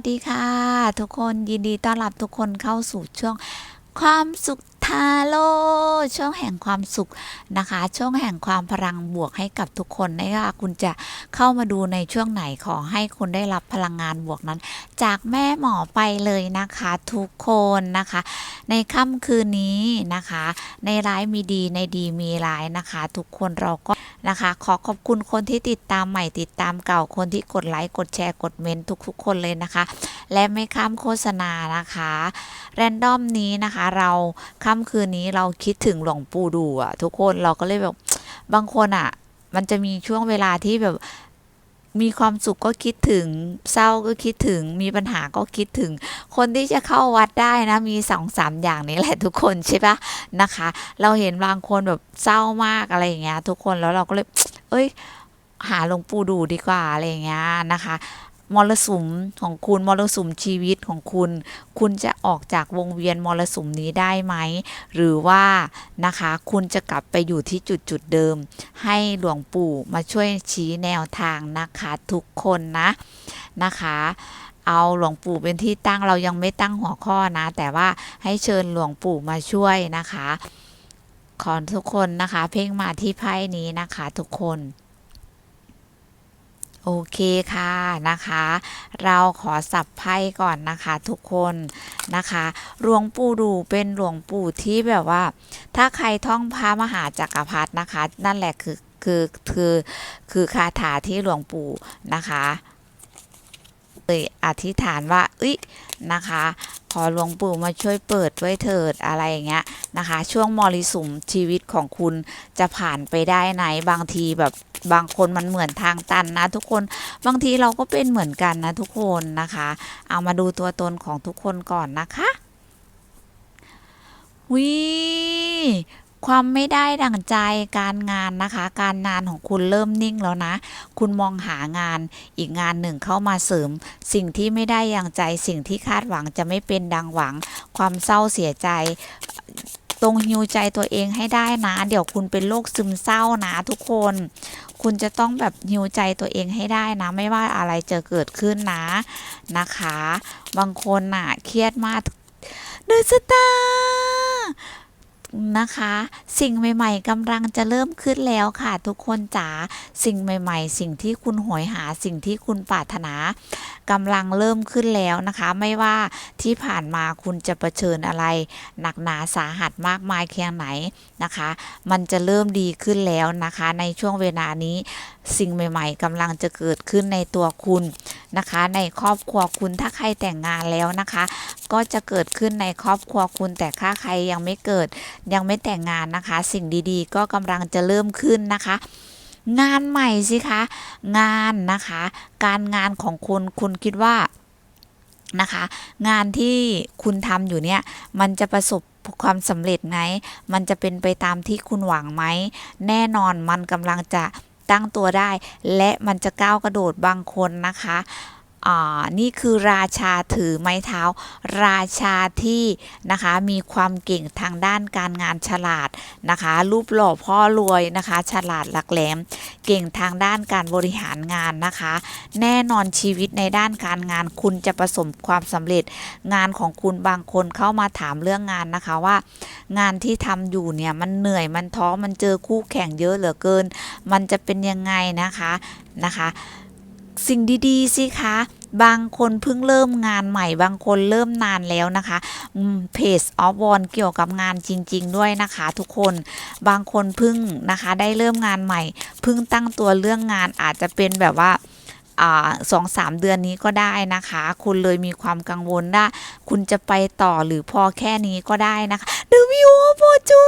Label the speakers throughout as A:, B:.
A: วัสดีค่ะ ทุกคนยินดีต้อนรับทุกคนเข้าสู่ช่วงความสุขทาโร่ช่วงแห่งความสุขนะคะ ช่วงแห่งความพลังบวกให้กับทุกคนไม่ว่าคุณจะเข้ามาดูในช่วงไหนขอให้คุณได้รับพลังงานบวกนั้น จากแม่หมอไปเลยนะคะ ทุกคนนะคะ ในค่ำคืนนี้นะคะ ในร้ายมีดีในดีมีร้ายนะคะ ทุกคนเราก็ นะคะ ขอขอบคุณคนที่ติดตามใหม่ติดตามเก่าคนที่กดไลค์กดแชร์กดเมนทุกๆ คนเลยนะคะ และไม่ข้ามโฆษณานะคะแรนดอมนี้นะคะเราค่ำคืนนี้เราคิดถึงหลวงปู่ดูอะทุกคนเราก็เลยแบบบางคนอะมันจะมีช่วงเวลาที่แบบ มีความสุขก็คิดถึง เศร้าก็คิดถึง มีปัญหาก็คิดถึง คนที่จะเข้าวัดได้นะ มีสองสามอย่างนี้แหละทุกคนใช่ปะนะคะ เราเห็นบางคนแบบเศร้ามากอะไรอย่างเงี้ย ทุกคนแล้วเราก็เลย เอ้ย หาหลวงปู่ดูดีกว่าอะไรอย่างเงี้ยนะคะ มรสุมของคุณมรสุมชีวิตของคุณ คุณจะออกจากวงเวียนมรสุมนี้ได้ไหม หรือว่านะคะคุณจะกลับไปอยู่ที่จุดจุดเดิม ให้หลวงปู่มาช่วยชี้แนวทางนะคะทุกคนนะนะคะเอาหลวงปู่เป็นที่ตั้งเรายังไม่ตั้งหัวข้อนะ แต่ว่าให้เชิญหลวงปู่มาช่วยนะคะ ขอทุกคนนะคะ เพ่งมาที่ไพ่นี้นะคะทุกคน โอเคค่ะนะคะ เราขอสับไพ่ก่อนนะคะทุกคนนะคะหลวงปู่ดูเป็นหลวงปู่ที่แบบว่า ถ้าใครท่องพระมหาจักรพรรดินะคะ นั่นแหละคือคือคือคือคาถาที่หลวงปู่นะคะ ยอธิษฐานว่าเอ้ยนะคะ ขอหลวงปู่มาช่วยเปิดไว้เถิดอะไรอย่างเงี้ยนะคะ ช่วงมรสุมชีวิตของคุณจะผ่านไปได้ไหนบางทีแบบบางคนมันเหมือนทางตันนะ ทุกคนบางทีเราก็เป็นเหมือนกันนะทุกคนนะคะ เอามาดูตัวตนของทุกคนก่อนนะคะวิ ความไม่ได้ดั่งใจการงานนะคะ การงานของคุณเริ่มนิ่งแล้วนะ คุณมองหางานอีกงานหนึ่งเข้ามาเสริม สิ่งที่ไม่ได้อย่างใจสิ่งที่คาดหวังจะไม่เป็นดังหวัง ความเศร้าเสียใจตรงฮิวใจตัวเองให้ได้นะ เดี๋ยวคุณเป็นโรคซึมเศร้านะทุกคน คุณจะต้องแบบฮิวใจตัวเองให้ได้นะ ไม่ว่าอะไรจะเกิดขึ้นนะนะคะ บางคนน่ะเครียดมากเดอะสตาร์ นะคะ สิ่งใหม่ ๆกำลังจะเริ่มขึ้นแล้วค่ะ ทุกคนจ๋าสิ่งใหม่ ๆ สิ่งที่คุณหอยหาสิ่งที่คุณปรารถนากำลังเริ่มขึ้นแล้วนะคะ ไม่ว่าที่ผ่านมาคุณจะเผชิญอะไร หนักหนาสาหัสมากมายแค่ไหนนะคะ มันจะเริ่มดีขึ้นแล้วนะคะ ในช่วงเวลานี้ สิ่งใหม่ ๆกำลังจะเกิดขึ้นในตัวคุณนะคะ ในครอบครัวคุณถ้าใครแต่งงานแล้วนะคะ ก็จะเกิดขึ้นในครอบครัวคุณแต่ถ้าใครยังไม่เกิด ยังไม่แต่งงานนะคะ สิ่งดีๆ ก็กำลังจะเริ่มขึ้นนะคะงานใหม่สิคะ งานนะคะ การงานของคุณคุณคิดว่านะคะ งานที่คุณทำอยู่เนี่ย มันจะประสบความสำเร็จไหมมันจะเป็นไปตามที่คุณหวังไหม แน่นอนมันกำลังจะ ตั้งตัวได้ และมันจะก้าวกระโดดบางคนนะคะ อ่านี่คือราชาถือไม้เท้า ราชาที่นะคะมีความเก่งทางด้านการงานฉลาดนะคะ รูปหล่อพ่อรวยนะคะ ฉลาดหลักแหลม เก่งทางด้านการบริหารงานนะคะ แน่นอนชีวิตในด้านการงานคุณจะประสบความสำเร็จ งานของคุณบางคนเข้ามาถามเรื่องงานนะคะว่า งานที่ทำอยู่เนี่ยมันเหนื่อยมันท้อมันเจอคู่แข่งเยอะเหลือเกิน มันจะเป็นยังไงนะคะนะคะ สิ่งดีๆสิคะบางคนเพิ่งเริ่มงานใหม่ บางคนเริ่มนานแล้วนะคะเพจออฟวอนเกี่ยวกับงานจริง ๆ ด้วยนะคะ ทุกคนบางคนเพิ่งนะคะได้เริ่มงานใหม่ เพิ่งตั้งตัวเรื่องงานอาจจะเป็นแบบว่าสองสามเดือนนี้ก็ได้นะคะ คุณเลยมีความกังวลว่าคุณจะไปต่อหรือพอแค่นี้ก็ได้นะคะเดวิโอโปจู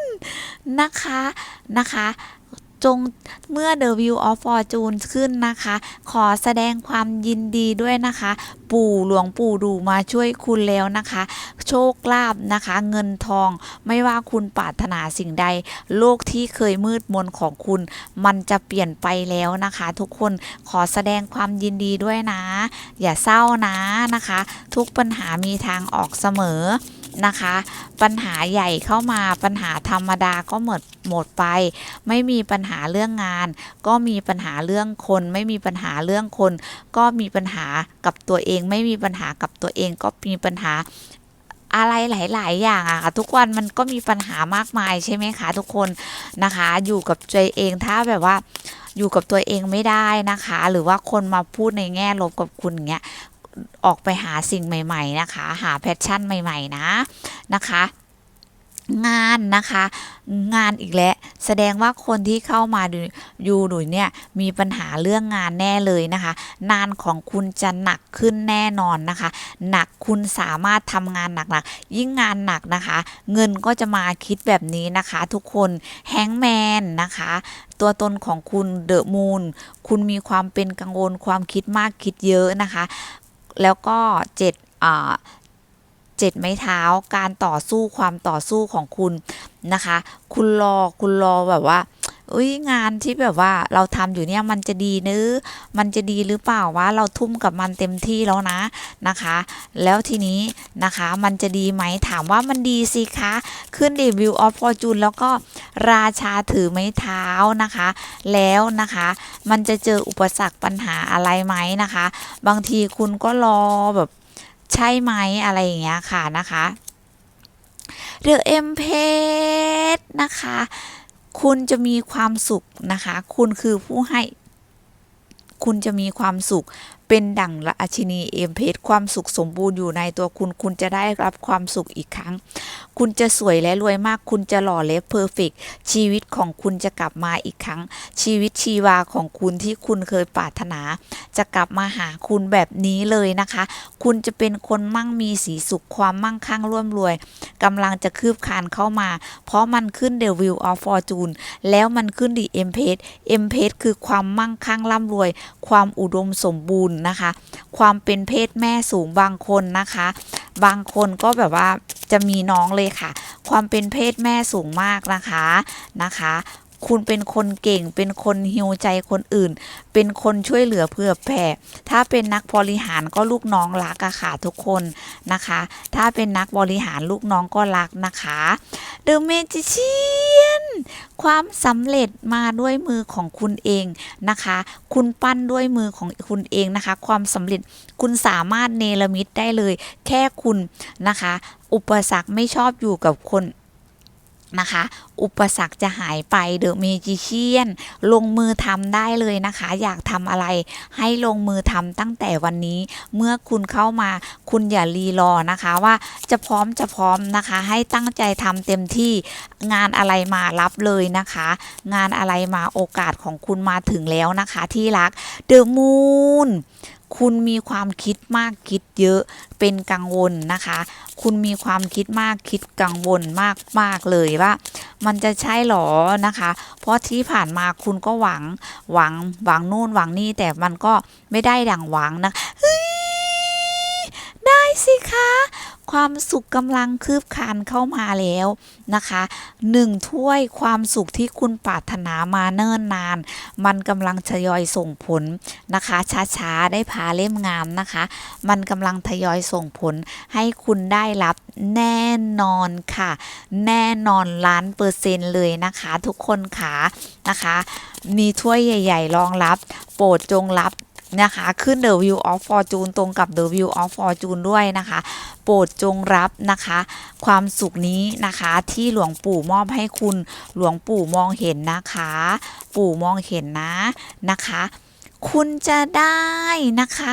A: นนะคะนะคะ จงเมื่อ The View of Fortune ขึ้นนะคะ ขอแสดงความยินดีด้วยนะคะ ปู่หลวงปู่ดูมาช่วยคุณแล้วนะคะ โชคลาภนะคะ เงินทองไม่ว่าคุณปรารถนาสิ่งใด โลกที่เคยมืดมนของคุณ มันจะเปลี่ยนไปแล้วนะคะ ทุกคนขอแสดงความยินดีด้วยนะ อย่าเศร้านะนะคะ ทุกปัญหามีทางออกเสมอ นะคะ ปัญหาใหญ่เข้ามาปัญหาธรรมดาก็หมดหมดไป ไม่มีปัญหาเรื่องงาน ก็มีปัญหาเรื่องคน ไม่มีปัญหาเรื่องคน ก็มีปัญหากับตัวเอง ไม่มีปัญหากับตัวเองก็มีปัญหาอะไรหลาย ๆ อย่างอะค่ะทุกวันมันก็มีปัญหามากมายใช่ไหมคะทุกคนนะคะ อยู่กับตัวเองถ้าแบบว่าอยู่กับตัวเองไม่ได้นะคะ หรือว่าคนมาพูดในแง่ลบกับคุณอย่างเงี้ย ออกไปหาสิ่งใหม่ ๆ นะคะ หาแพชชั่นใหม่ ๆ นะนะคะงานนะคะ งานอีกแล้วแสดงว่าคนที่เข้ามาดูอยู่ดูเนี่ยมีปัญหาเรื่องงานแน่เลยนะคะงานของคุณจะหนักขึ้นแน่นอนนะคะ หนักคุณสามารถทำงานหนักๆยิ่งงานหนักนะคะ เงินก็จะมาคิดแบบนี้นะคะ ทุกคนแฮงแมนนะคะ ตัวตนของคุณเดอะมูนคุณมีความเป็นกังวลความคิดมากคิดเยอะนะคะ แล้วก็เจ็ดอ่าเจ็ดไม้เท้าการต่อสู้ความต่อสู้ของคุณนะคะ คุณรอคุณรอแบบว่า เอ้ยงานที่แบบว่าเราทำอยู่เนี่ยมันจะดีนึมันจะดีหรือเปล่าวะเราทุ่มกับมันเต็มที่แล้วนะนะคะ แล้วทีนี้นะคะมันจะดีไหมถามว่ามันดีสิคะขึ้นเดวิวออฟฟอร์จูนแล้วก็ราชาถือไม้เท้านะคะ แล้วนะคะมันจะเจออุปสรรคปัญหาอะไรไหมนะคะ บางทีคุณก็รอแบบใช่ไหมอะไรอย่างเงี้ยค่ะนะคะเดอะเอ็มเพนะคะ คุณจะมีความสุขนะคะ คุณคือผู้ให้ คุณจะมีความสุข เป็นดั่งราชินีเอ็มเพชความสุขสมบูรณ์อยู่ในตัวคุณ คุณจะได้รับความสุขอีกครั้ง คุณจะสวยและรวยมาก คุณจะหล่อและเพอร์เฟกชีวิตของคุณจะกลับมาอีกครั้ง ชีวิตชีวาของคุณที่คุณเคยปรารถนา จะกลับมาหาคุณแบบนี้เลยนะคะ คุณจะเป็นคนมั่งมีสีสุขความมั่งคั่งร่วมรวยกำลังจะคืบคานเข้ามา เพราะมันขึ้นเดวิลออฟฟอร์จูนแล้วมันขึ้นดีเอ็มเพสเอ็มเพสคือความมั่งคั่งร่ำรวย ความอุดมสมบูรณ์นะคะ ความเป็นเพศแม่สูงบางคนนะคะ บางคนก็แบบว่าจะมีน้องเลยค่ะ ความเป็นเพศแม่สูงมากนะคะนะคะ คุณเป็นคนเก่ง เป็นคนฮิวใจคนอื่น เป็นคนช่วยเหลือเพื่อแผ่ ถ้าเป็นนักบริหารก็ลูกน้องรักอะค่ะทุกคนนะคะ ถ้าเป็นนักบริหารลูกน้องก็รักนะคะ The Magician ความสำเร็จมาด้วยมือของคุณเองนะคะ คุณปั้นด้วยมือของคุณเองนะคะ ความสำเร็จคุณสามารถเนรมิตได้เลย แค่คุณนะคะ อุปสรรคไม่ชอบอยู่กับคน นะคะ อุปสรรคจะหายไปเดอะเมจิเชียนลงมือทำได้เลยนะคะ อยากทำอะไรให้ลงมือทำตั้งแต่วันนี้ เมื่อคุณเข้ามาคุณอย่ารีรอนะคะว่าจะพร้อมจะพร้อมนะคะ ให้ตั้งใจทำเต็มที่งานอะไรมารับเลยนะคะ งานอะไรมาโอกาสของคุณมาถึงแล้วนะคะ ที่รักเดอะมูน คุณมีความคิดมากคิดเยอะเป็นกังวลนะคะ คุณมีความคิดมากคิดกังวลมากมากเลยว่า มันจะใช่หรอนะคะ เพราะที่ผ่านมาคุณก็หวังหวังหวังนู่นหวังนี่แต่มันก็ไม่ได้ดังหวังนะเฮ้ยได้สิคะ ความสุขกำลังคืบคลานเข้ามาแล้วนะคะหนึ่งถ้วยความสุขที่คุณปรารถนามาเนิ่นนาน มันกำลังทยอยส่งผลนะคะ ช้าๆ ได้พาเล่มงามนะคะ มันกำลังทยอยส่งผลให้คุณได้รับแน่นอนค่ะ แน่นอนล้านเปอร์เซ็นต์เลยนะคะ ทุกคนขานะคะ มีถ้วยใหญ่ ๆ รองรับ โปรดจงรับ นะคะ ขึ้น The View of Fortune ตรงกับ The View of Fortune ด้วยนะคะ โปรดจงรับนะคะ ความสุขนี้นะคะที่หลวงปู่มอบให้คุณหลวงปู่มองเห็นนะคะ ปู่มองเห็นนะนะคะ คุณจะได้นะคะ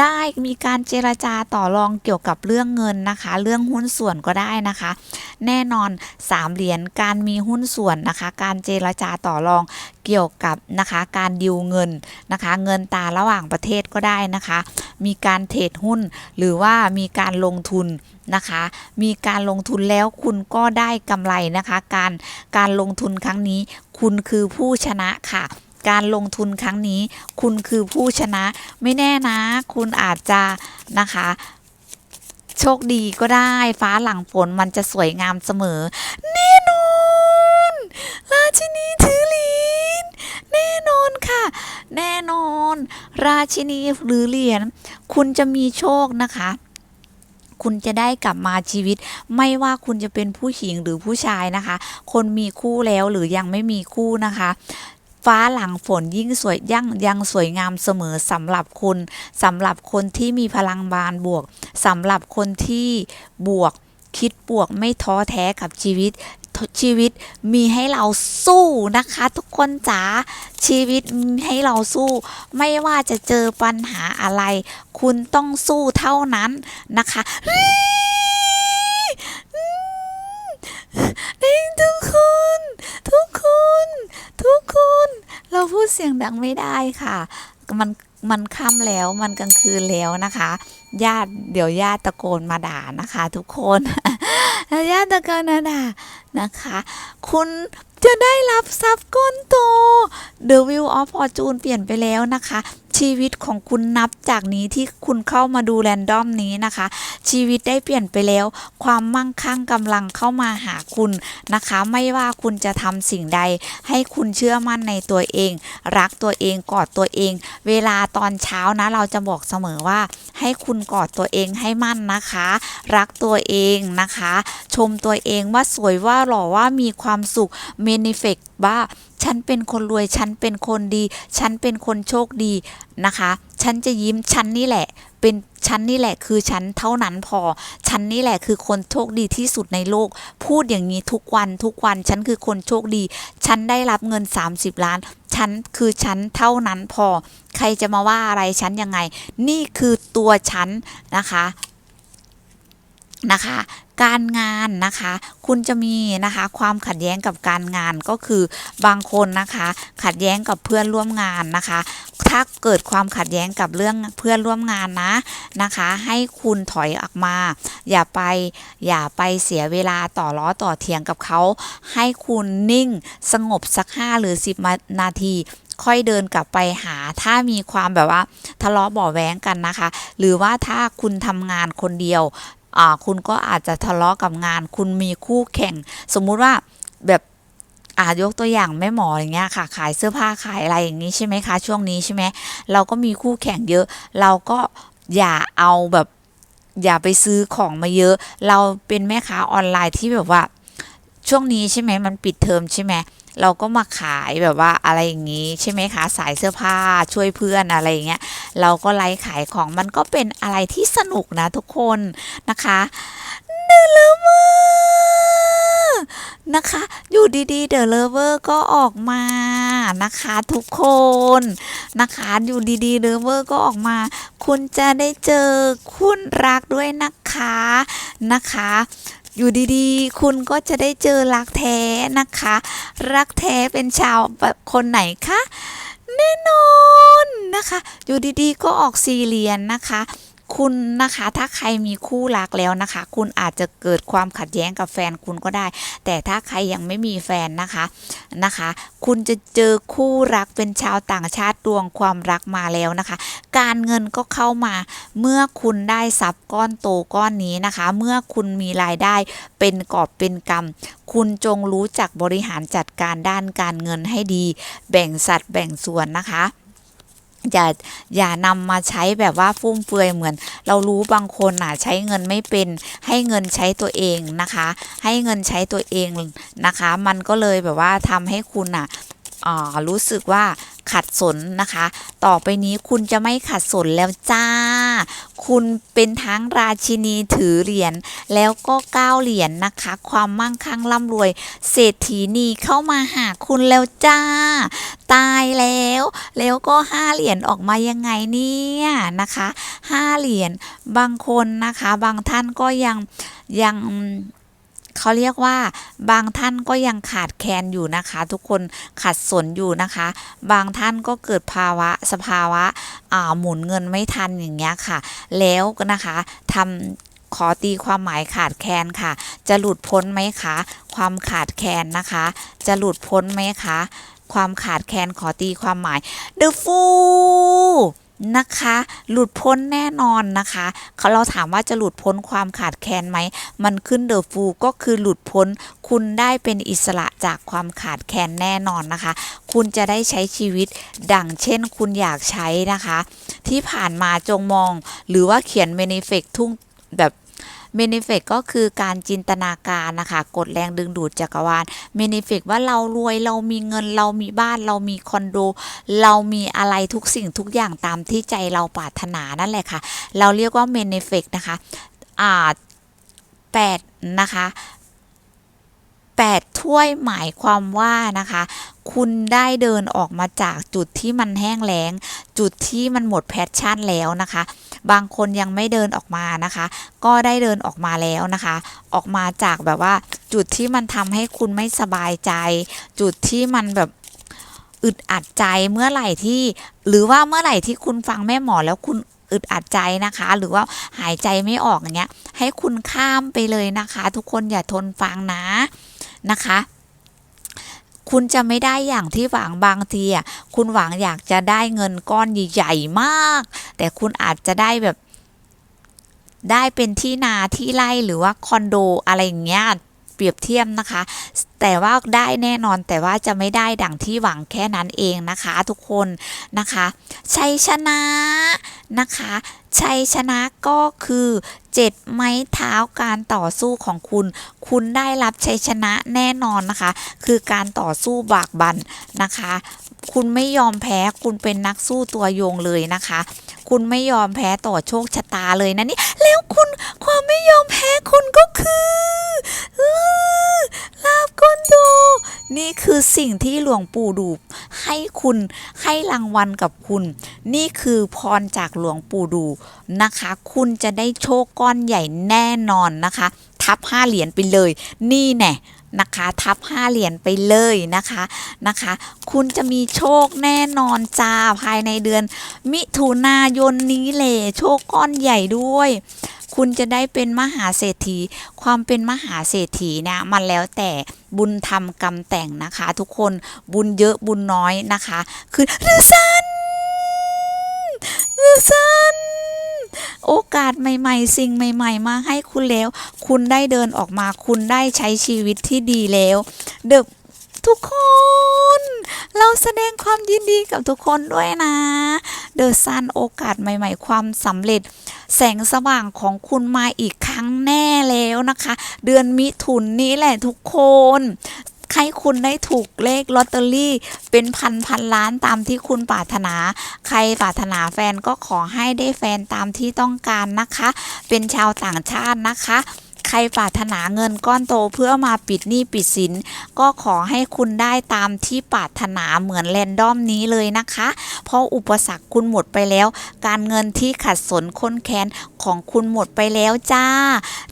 A: ได้มีการเจรจาต่อรองเกี่ยวกับเรื่องเงินนะคะ เรื่องหุ้นส่วนก็ได้นะคะ แน่นอนสามเหรียญการมีหุ้นส่วนนะคะ การเจรจาต่อรองเกี่ยวกับนะคะการดิวเงินนะคะ เงินตาระหว่างประเทศก็ได้นะคะ มีการเทรดหุ้นหรือว่ามีการลงทุนนะคะ มีการลงทุนแล้วคุณก็ได้กำไรนะคะ การการลงทุนครั้งนี้คุณคือผู้ชนะค่ะ การลงทุนครั้งนี้ คุณคือผู้ชนะ ไม่แน่นะ คุณอาจจะนะคะโชคดีก็ได้ฟ้าหลังฝนมันจะสวยงามเสมอ แน่นอน ราชินีถือเหรียญแน่นอนค่ะ แน่นอน ราชินีหรือเหรียญคุณจะมีโชคนะคะ คุณจะได้กลับมาชีวิต ไม่ว่าคุณจะเป็นผู้หญิงหรือผู้ชายนะคะ คนมีคู่แล้วหรือยังไม่มีคู่นะคะ ฟ้าหลังฝนยิ่งสวยยั่งยังสวยงามเสมอสำหรับคุณสำหรับคนที่มีพลังบานบวกสำหรับคนที่บวกคิดบวกไม่ท้อแท้กับชีวิตชีวิตมีให้เราสู้นะคะ ทุกคนจ๋าชีวิตมีให้เราสู้ ไม่ว่าจะเจอปัญหาอะไร คุณต้องสู้เท่านั้นนะคะเฮ้ยทุกคน ทุกคน ทุกคน เราพูดเสียงดังไม่ได้ค่ะ มันมันค่ำแล้วมันกลางคืนแล้วนะคะ ญาติเดี๋ยวญาติตะโกนมาด่านะคะ ทุกคนแล้วญาติตะโกนมาด่านะคะ คุณจะได้รับทรัพย์ก้อนโต The Wheel of Fortune เปลี่ยนไปแล้วนะคะ ชีวิตของคุณนับจากนี้ที่คุณเข้ามาดูแรนดอมนี้นะคะ ชีวิตได้เปลี่ยนไปแล้ว ความมั่งคั่งกำลังเข้ามาหาคุณนะคะ ไม่ว่าคุณจะทำสิ่งใด ให้คุณเชื่อมั่นในตัวเอง รักตัวเองกอดตัวเอง เวลาตอนเช้านะ เราจะบอกเสมอว่า ให้คุณกอดตัวเองให้มั่นนะคะ รักตัวเองนะคะ ชมตัวเองว่าสวยว่าหล่อว่ามีความสุขเมนิเฟกว่า ฉันเป็นคนรวย ฉันเป็นคนดี ฉันเป็นคนโชคดีนะคะ ฉันจะยิ้ม ฉันนี่แหละ เป็นฉันนี่แหละคือฉันเท่านั้นพอ ฉันนี่แหละคือคนโชคดีที่สุดในโลก พูดอย่างนี้ทุกวันทุกวัน ฉันคือคนโชคดี ฉันได้รับเงิน 30 ล้าน ฉันคือฉันเท่านั้นพอ ใครจะมาว่าอะไรฉันยังไง นี่คือตัวฉันนะคะนะคะ การงานนะคะ คุณจะมีนะคะความขัดแย้งกับการงานก็คือบางคนนะคะ ขัดแย้งกับเพื่อนร่วมงานนะคะ ถ้าเกิดความขัดแย้งกับเรื่องเพื่อนร่วมงานนะนะคะ ให้คุณถอยออกมา อย่าไปอย่าไปเสียเวลาต่อล้อต่อเถียงกับเขา ให้คุณนิ่งสงบสักห้าหรือสิบนาทีค่อยเดินกลับไปหาถ้ามีความแบบว่าทะเลาะบาะแว้งกันนะคะ หรือว่าถ้าคุณทำงานคนเดียว คุณก็อาจจะทะเลาะกับงาน คุณมีคู่แข่ง สมมุติว่าแบบอาจยกตัวอย่างแม่หมออย่างเงี้ยค่ะ ขายเสื้อผ้าขายอะไรอย่างนี้ใช่ไหมคะ ช่วงนี้ใช่ไหมเราก็มีคู่แข่งเยอะ เราก็อย่าเอาแบบ อย่าไปซื้อของมาเยอะ เราเป็นแม่ค้าออนไลน์ที่แบบว่า ช่วงนี้ใช่ไหมมันปิดเทอมใช่ไหม เราก็มาขายแบบว่าอะไรอย่างนี้ใช่ไหมคะ สายเสื้อผ้าช่วยเพื่อนอะไรอย่างเงี้ย เราก็ไลฟ์ขายของมันก็เป็นอะไรที่สนุกนะทุกคนนะคะเดอะเลเวอร์นะคะ อยู่ดีๆเดอะเลเวอร์ก็ออกมานะคะทุกคนนะคะ อยู่ดีๆเดอะเลเวอร์ก็ออกมา คุณจะได้เจอคุณรักด้วยนะคะนะคะ อยู่ดีๆ คุณก็จะได้เจอรักแท้นะคะ รักแท้เป็นชาวแบบคนไหนคะ แน่นอนนะคะ อยู่ดีๆ ก็ออกสี่เหรียญนะคะ คุณนะคะ ถ้าใครมีคู่รักแล้วนะคะ คุณอาจจะเกิดความขัดแย้งกับแฟนคุณก็ได้ แต่ถ้าใครยังไม่มีแฟนนะคะนะคะ คุณจะเจอคู่รักเป็นชาวต่างชาติดวงความรักมาแล้วนะคะ การเงินก็เข้ามา เมื่อคุณได้ทรัพย์ก้อนโตก้อนนี้นะคะ เมื่อคุณมีรายได้เป็นกอบเป็นกำคุณจงรู้จักบริหารจัดการด้านการเงินให้ดี แบ่งสัดแบ่งส่วนนะคะ อย่าอย่านำมาใช้แบบว่าฟุ่มเฟือยเหมือน เรารู้บางคนน่ะใช้เงินไม่เป็นให้เงินใช้ตัวเองนะคะ ให้เงินใช้ตัวเองนะคะ มันก็เลยแบบว่าทำให้คุณน่ะ รู้สึกว่าขัดสนนะคะ ต่อไปนี้คุณจะไม่ขัดสนแล้วจ้า คุณเป็นทั้งราชินีถือเหรียญแล้วก็ก้าเหรียญนะคะ ความมั่งคั่งร่ำรวย เศรษฐีนีเข้ามาหาคุณแล้วจ้า ตายแล้ว แล้วก็ห้าเหรียญออกมายังไงเนี่ยนะคะห้าเหรียญบางคนนะคะ บางท่านก็ยังยัง เขาเรียกว่าบางท่านก็ยังขาดแคลนอยู่นะคะ ทุกคนขัดสนอยู่นะคะ บางท่านก็เกิดภาวะสภาวะาหมุนเงินไม่ทันอย่างเงี้ยค่ะ แล้วนะคะทำขอตีความหมายขาดแคลนค่ะ จะหลุดพ้นไหมคะ ความขาดแคลนนะคะ จะหลุดพ้นไหมคะ ความขาดแคลนขอตีความหมาย The Fool นะคะ หลุดพ้นแน่นอนนะคะเขาเราถามว่าจะหลุดพ้นความขาดแคลนไหม มันขึ้นเดอะฟูก็คือหลุดพ้น คุณได้เป็นอิสระจากความขาดแคลนแน่นอนนะคะ คุณจะได้ใช้ชีวิตดังเช่นคุณอยากใช้นะคะ ที่ผ่านมาจงมองหรือว่าเขียนเมนิเฟกทุ่งแบบ เมนเฟกก็คือการจินตนาการนะคะกดแรงดึงดูดจักรวาลเมนเฟกว่าเรารวยเรามีเงินเรามีบ้านเรามีคอนโด เรามีอะไรทุกสิ่งทุกอย่างตามที่ใจเราปรารถนานั่นแหละค่ะ เราเรียกว่าเมนเฟกนะคะอ่าแปดนะคะแปดถ้วยหมายความว่านะคะ คุณได้เดินออกมาจากจุดที่มันแห้งแล้ง จุดที่มันหมดแพชชั่นแล้วนะคะ บางคนยังไม่เดินออกมานะคะ ก็ได้เดินออกมาแล้วนะคะ ออกมาจากแบบว่า จุดที่มันทำให้คุณไม่สบายใจ จุดที่มันแบบอึดอัดใจเมื่อไหร่ที่ หรือว่าเมื่อไหร่ที่คุณฟังแม่หมอแล้วคุณอึดอัดใจนะคะ หรือว่าหายใจไม่ออกอย่างเงี้ย ให้คุณข้ามไปเลยนะคะ ทุกคนอย่าทนฟังนะนะคะ คุณจะไม่ได้อย่างที่หวังบางทีอะคุณหวังอยากจะได้เงินก้อนใหญ่ๆมาก แต่คุณอาจจะได้แบบได้เป็นที่นาที่ไร่หรือว่าคอนโดอะไรอย่างเงี้ยเปรียบเทียบนะคะ แต่ว่าได้แน่นอนแต่ว่าจะไม่ได้ดังที่หวังแค่นั้นเองนะคะ ทุกคนนะคะชัยชนะนะคะ ชัยชนะก็คือเจ็ดไม้เท้าการต่อสู้ของคุณ คุณได้รับชัยชนะแน่นอนนะคะ คือการต่อสู้บากบั่นนะคะ คุณไม่ยอมแพ้คุณเป็นนักสู้ตัวยงเลยนะคะ คุณไม่ยอมแพ้ต่อโชคชะตาเลยนะนี่แล้วคุณความไม่ยอมแพ้คุณก็คือลาบก้นโดนี่คือสิ่งที่หลวงปู่ดูให้คุณให้รางวัลกับคุณ นี่คือพรจากหลวงปู่ดูนะคะ คุณจะได้โชคก้อนใหญ่แน่นอนนะคะ ทับห้าเหรียญไปเลย นี่แน่นะคะทับห้าเหรียญไปเลยนะคะนะคะ คุณจะมีโชคแน่นอนจ้าภายในเดือน มิถุนายนนี้เลยโชคก้อนใหญ่ด้วย คุณจะได้เป็นมหาเศรษฐี ความเป็นมหาเศรษฐีเนี่ยมันแล้วแต่บุญทำกรรมแต่งนะคะ ทุกคนบุญเยอะบุญน้อยนะคะ คือรือซันรือซัน โอกาสใหม่ๆ สิ่งใหม่ ๆ มาให้คุณแล้ว คุณได้เดินออกมาคุณได้ใช้ชีวิตที่ดีแล้วเดอะทุกคน เราแสดงความยินดีกับทุกคนด้วยนะ เดอะซันโอกาสใหม่ ๆ ความสำเร็จ แสงสว่างของคุณมาอีกครั้งแน่แล้วนะคะ เดือนมิถุนนี้แหละทุกคน ให้คุณได้ถูกเลขลอตเตอรี่ เป็นพันพันล้านตามที่คุณปรารถนา ใครปรารถนาแฟนก็ขอให้ได้แฟนตามที่ต้องการนะคะ เป็นชาวต่างชาตินะคะใครปรารถนาเงินก้อนโตเพื่อมาปิดหนี้ปิดสิน ก็ขอให้คุณได้ตามที่ปรารถนาเหมือนแรนดอมนี้เลยนะคะ เพราะอุปสรรคคุณหมดไปแล้ว การเงินที่ขัดสนค้นแค้นของคุณหมดไปแล้วจ้า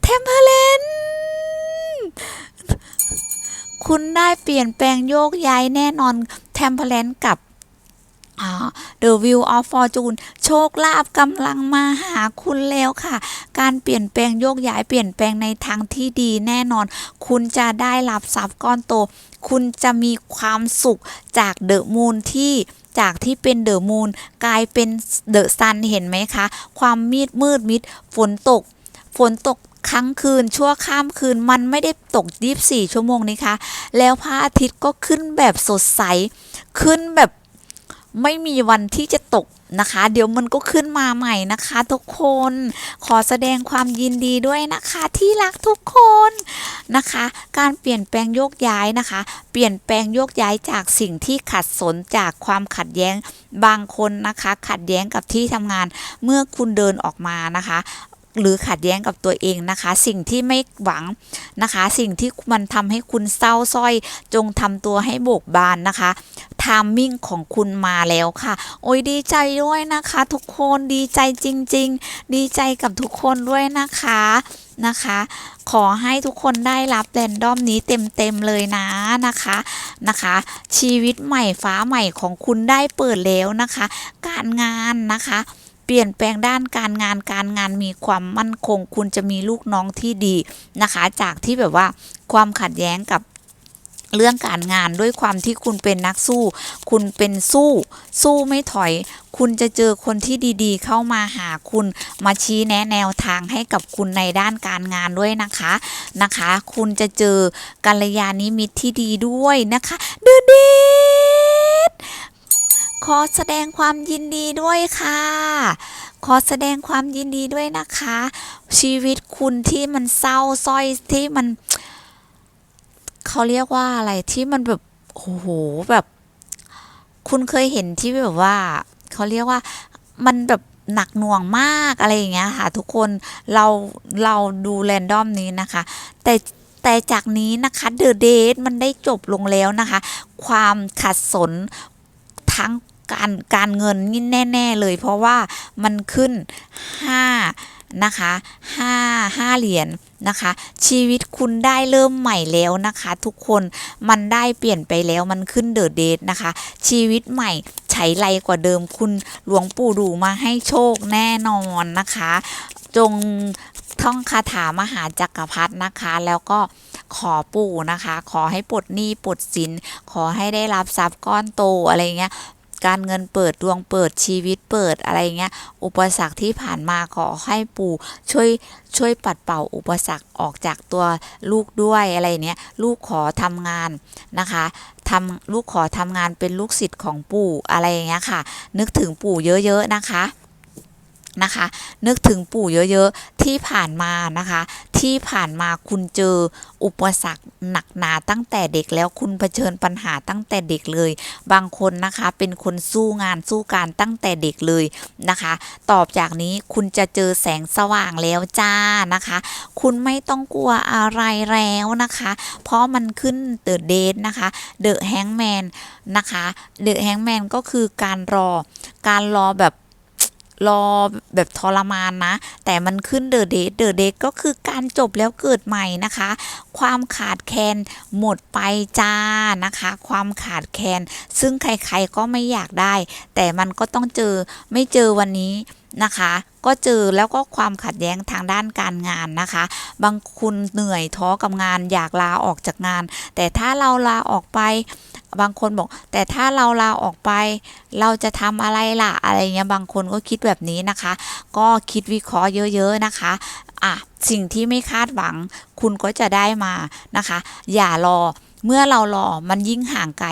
A: เทมเพลน คุณได้เปลี่ยนแปลงโยกย้ายแน่นอนเทมเพลนกับอ่า The View of Fortune โชคลาภกำลังมาหาคุณแล้วค่ะ การเปลี่ยนแปลงโยกย้ายเปลี่ยนแปลงในทางที่ดีแน่นอน คุณจะได้รับทรัพย์ก้อนโต คุณจะมีความสุขจากเดอะมูนที่จากที่เป็นเดอะมูนกลายเป็นเดอะซันเห็นไหมคะ ความมืดมืดมิดฝนตก ฝนตก ครั้งคืนชั่วข้ามคืนมันไม่ได้ตก 24 ชั่วโมงนี้คะ แล้วพระอาทิตย์ก็ขึ้นแบบสดใส ขึ้นแบบไม่มีวันที่จะตกนะคะ เดี๋ยวมันก็ขึ้นมาใหม่นะคะ ทุกคนขอแสดงความยินดีด้วยนะคะที่รักทุกคนนะคะ การเปลี่ยนแปลงโยกย้ายนะคะ เปลี่ยนแปลงโยกย้ายจากสิ่งที่ขัดสนจากความขัดแย้งบางคนนะคะ ขัดแย้งกับที่ทำงานเมื่อคุณเดินออกมานะคะ หรือขัดแย้งกับตัวเองนะคะ สิ่งที่ไม่หวังนะคะ สิ่งที่มันทำให้คุณเศร้าสร้อย จงทำตัวให้โบกบานนะคะทามมิ่งของคุณมาแล้วค่ะ โอ้ยดีใจด้วยนะคะ ทุกคนดีใจจริง ๆ ดีใจกับทุกคนด้วยนะคะนะคะ ขอให้ทุกคนได้รับแรนดอมนี้เต็มๆเลยนะนะคะนะคะ ชีวิตใหม่ฟ้าใหม่ของคุณได้เปิดแล้วนะคะ การงานนะคะ เปลี่ยนแปลงด้านการงานการงานมีความมั่นคง คุณจะมีลูกน้องที่ดีนะคะ จากที่แบบว่าความขัดแย้งกับเรื่องการงานด้วยความที่คุณเป็นนักสู้ คุณเป็นสู้ สู้ไม่ถอย คุณจะเจอคนที่ดีๆ เข้ามาหาคุณมาชี้แนะแนวทางให้กับคุณในด้านการงานด้วยนะคะนะคะ คุณจะเจอกัลยาณิมิตรที่ดีด้วยนะคะเดอด ขอแสดงความยินดีด้วยค่ะ ขอแสดงความยินดีด้วยนะคะ ชีวิตคุณที่มันเศร้าส้อยที่มัน เขาเรียกว่าอะไรที่มันแบบโอ้โหแบบ คุณเคยเห็นที่แบบว่า เขาเรียกว่ามันแบบหนักหน่วงมากอะไรอย่างเงี้ยค่ะ ทุกคนเราเราดูแรนดอมนี้นะคะ แต่แต่จากนี้นะคะเดอะเดทมันได้จบลงแล้วนะคะ ความขัดสนทั้ง การการเงินนี่แน่ ๆ เลย เพราะว่ามันขึ้น 5 นะคะ 5 5 เหรียญนะคะ ชีวิตคุณได้เริ่มใหม่แล้วนะคะ ทุกคนมันได้เปลี่ยนไปแล้วมันขึ้นเดอะเดทนะคะ ชีวิตใหม่ใช้ไรกว่าเดิมคุณหลวงปู่ดูมาให้โชคแน่นอนนะคะ จงท่องคาถามหาจักรพรรดินะคะ แล้วก็ขอปู่นะคะ ขอให้ปลดหนี้ปลดสิน ขอให้ได้รับทรัพย์ก้อนโตอะไรเงี้ย การเงินเปิดดวงเปิดชีวิตเปิดอะไรเงี้ย อุปสรรคที่ผ่านมาขอให้ปู่ช่วยช่วยปัดเป่าอุปสรรคออกจากตัวลูกด้วยอะไรเนี้ยลูกขอทำงานนะคะทำลูกขอทำงานเป็นลูกศิษย์ของปู่อะไรอย่างเงี้ยค่ะ นึกถึงปู่เยอะๆนะคะ นะคะ นึกถึงปู่เยอะๆ ที่ผ่านมานะคะ ที่ผ่านมาคุณเจออุปสรรคหนักหนาตั้งแต่เด็กแล้วคุณเผชิญปัญหาตั้งแต่เด็กเลย บางคนนะคะเป็นคนสู้งานสู้การตั้งแต่เด็กเลยนะคะ ตอบจากนี้คุณจะเจอแสงสว่างแล้วจ้านะคะ คุณไม่ต้องกลัวอะไรแล้วนะคะ เพราะมันขึ้นเดอะเดทนะคะเดอะแฮงแมนนะคะเดอะแฮงแมนก็คือการรอการรอแบบ รอแบบทรมานนะ แต่มันขึ้นเดอะเดทเดอะเดทก็คือการจบแล้วเกิดใหม่นะคะ ความขาดแคลนหมดไปจ้านะคะ ความขาดแคลนซึ่งใครๆก็ไม่อยากได้ แต่มันก็ต้องเจอไม่เจอวันนี้นะคะ ก็เจอแล้วก็ความขัดแย้งทางด้านการงานนะคะ บางคนเหนื่อยท้อกับงานอยากลาออกจากงาน แต่ถ้าเราลาออกไป บางคนบอก แต่ถ้าเราลาออกไป เราจะทำอะไรล่ะอะไรเงี้ยบางคนก็คิดแบบนี้นะคะ ก็คิดวิเคราะห์เยอะ ๆ นะคะอะสิ่งที่ไม่คาดหวัง คุณก็จะได้มานะคะ อย่ารอเมื่อเรารอมันยิ่งห่างไกล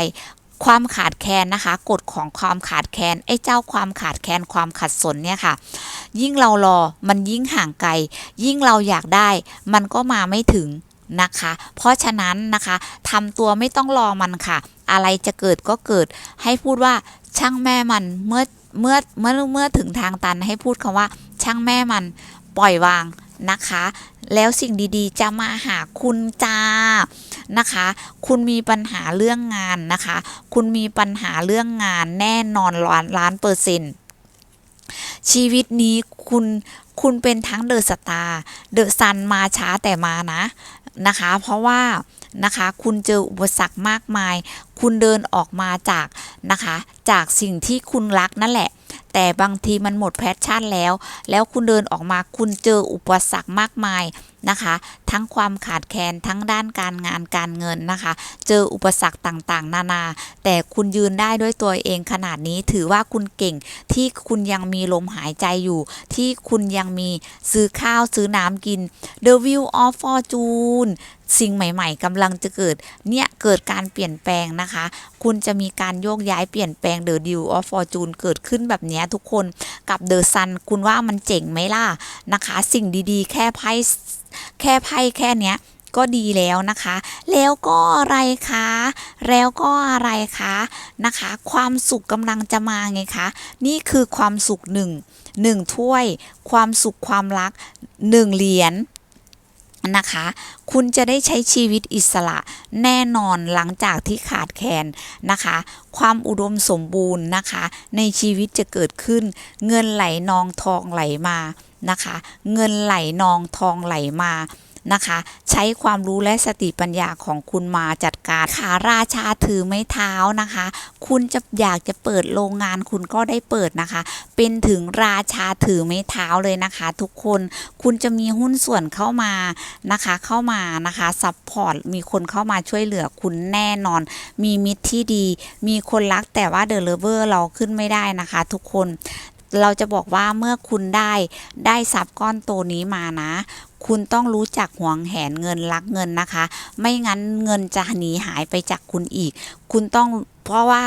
A: ความขาดแคลนนะคะกฎของความขาดแคลนไอ้เจ้าความขาดแคลนความขัดสนเนี่ยค่ะ ยิ่งเรารอมันยิ่งห่างไกล ยิ่งเราอยากได้ มันก็มาไม่ถึง นะคะ เพราะฉะนั้นนะคะทำตัวไม่ต้องรอมันค่ะ อะไรจะเกิดก็เกิด ให้พูดว่าช่างแม่มันเมื่อเมื่อเมื่อเมื่อถึงทางตันให้พูดคำว่า ช่างแม่มันปล่อยวางนะคะ แล้วสิ่งดีๆ จะมาหาคุณจ้านะคะ คุณมีปัญหาเรื่องงานนะคะ คุณมีปัญหาเรื่องงานแน่นอนล้านล้านเปอร์เซ็นต์ชีวิตนี้คุณคุณเป็นทั้งเดอะสตาร์เดอะซันมาช้าแต่มานะ นะคะ เพราะว่านะคะคุณเจออุปสรรคมากมาย คุณเดินออกมาจากนะคะ จากสิ่งที่คุณรักนั่นแหละ แต่บางทีมันหมดแพชชั่นแล้ว แล้วคุณเดินออกมาคุณเจออุปสรรคมากมาย นะคะ ทั้งความขาดแคลนทั้งด้านการงานการเงินนะคะ เจออุปสรรคต่างๆ นานา แต่คุณยืนได้ด้วยตัวเองขนาดนี้ถือว่าคุณเก่งที่คุณยังมีลมหายใจอยู่ ที่คุณยังมีซื้อข้าวซื้อน้ำกิน The View of Fortune สิ่งใหม่ ๆกำลังจะเกิด เนี่ย เกิดการเปลี่ยนแปลงนะคะ คุณจะมีการโยกย้ายเปลี่ยนแปลง The View of Fortune เกิดขึ้นแบบนี้ทุกคนกับ The Sun คุณว่ามันเจ๋งไหมล่ะนะคะ สิ่งดีๆ แค่ไพ่แค่ไพ่แค่เนี้ยก็ดีแล้วนะคะ แล้วก็อะไรคะ แล้วก็อะไรคะนะคะ ความสุขกำลังจะมาไงคะ นี่คือความสุขหนึ่งหนึ่งถ้วย ความสุขความรักหนึ่งเหรียญนะคะ คุณจะได้ใช้ชีวิตอิสระแน่นอนหลังจากที่ขาดแคลนนะคะ ความอุดมสมบูรณ์นะคะ ในชีวิตจะเกิดขึ้น เงินไหลนองทองไหลมา นะคะ เงินไหลนองทองไหลมานะคะ ใช้ความรู้และสติปัญญาของคุณมาจัดการขาราชาถือไม้เท้านะคะ คุณจะอยากจะเปิดโรงงานคุณก็ได้เปิดนะคะ เป็นถึงราชาถือไม้เท้าเลยนะคะ ทุกคนคุณจะมีหุ้นส่วนเข้ามานะคะ เข้ามานะคะซัพพอร์ตมีคนเข้ามาช่วยเหลือคุณแน่นอน มีมิตรที่ดี มีคนรักแต่ว่าเดอะเลเวอร์เราขึ้นไม่ได้นะคะ ทุกคน เราจะบอกว่าเมื่อคุณได้ได้ทรัพย์ก้อนโตนี้มานะ คุณต้องรู้จักหวงแหนเงินรักเงินนะคะ ไม่งั้นเงินจะหนีหายไปจากคุณอีก คุณต้องเพราะว่า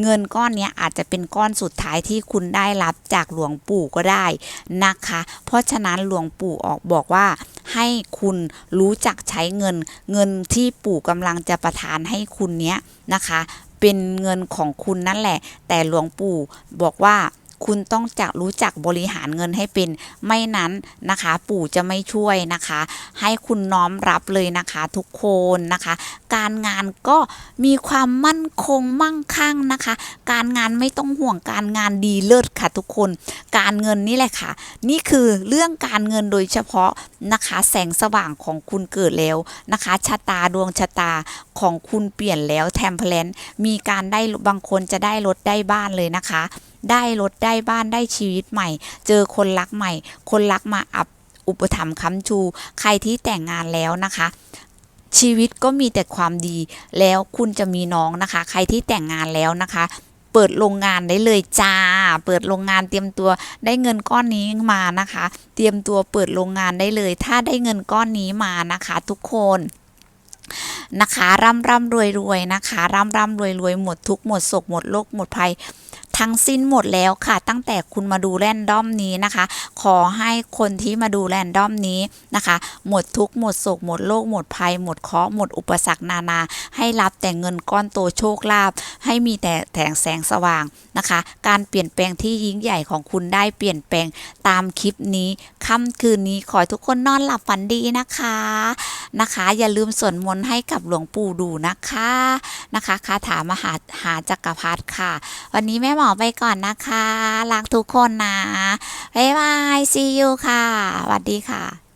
A: เงินก้อนนี้อาจจะเป็นก้อนสุดท้ายที่คุณได้รับจากหลวงปู่ก็ได้นะคะ เพราะฉะนั้นหลวงปู่ออกบอกว่าให้คุณรู้จักใช้เงิน เงินที่ปู่กำลังจะประทานให้คุณเนี้ยนะคะ เป็นเงินของคุณนั่นแหละ แต่หลวงปู่บอกว่า คุณต้องจักรู้จักบริหารเงินให้เป็น ไม่นั้นนะคะ ปู่จะไม่ช่วยนะคะ ให้คุณน้อมรับเลยนะคะทุกคนนะคะ การงานก็มีความมั่นคงมั่งคั่งนะคะ การงานไม่ต้องห่วงการงานดีเลิศค่ะทุกคน การเงินนี่แหละค่ะ นี่คือเรื่องการเงินโดยเฉพาะนะคะ แสงสว่างของคุณเกิดแล้วนะคะชะตาดวงชะตาของคุณเปลี่ยนแล้วแทมเพลนมีการได้บางคนจะได้รถได้บ้านเลยนะคะได้รถได้บ้านได้ชีวิตใหม่ เจอคนรักใหม่ คนรักมาอับอุปถัมภ์ค้ำชู ใครที่แต่งงานแล้วนะคะ ชีวิตก็มีแต่ความดีแล้วคุณจะมีน้องนะคะ ใครที่แต่งงานแล้วนะคะเปิดโรงงานได้เลยจ้า เปิดโรงงานเตรียมตัวได้เงินก้อนนี้มานะคะ เตรียมตัวเปิดโรงงานได้เลย ถ้าได้เงินก้อนนี้มานะคะ ทุกคนนะคะร่ำร่ำรวยรวยนะคะร่ำร่ำรวยรวยหมดทุกหมดโศกหมดโรคหมดภัย ทั้งสิ้นหมดแล้วค่ะ ตั้งแต่คุณมาดูแรนดอมนี้นะคะ ขอให้คนที่มาดูแรนดอมนี้นะคะ หมดทุกหมดโศกหมดโรคหมดภัย หมดเคราะห์หมดอุปสรรคนานา ให้รับแต่เงินก้อนโตโชคลาภให้มีแต่แถงแสงสว่างนะคะ การเปลี่ยนแปลงที่ยิ่งใหญ่ของคุณได้เปลี่ยนแปลงตามคลิปนี้ค่ำคืนนี้ขอให้ทุกคนนอนหลับฝันดีนะคะนะคะ อย่าลืมสวดมนต์ให้กับหลวงปู่ดูนะคะนะคะคาถามหาหาจักรพรรดิค่ะ วันนี้แม่หมอไปก่อนนะคะ รักทุกคนนะ บ๊ายบาย see you ค่ะสวัสดีค่ะ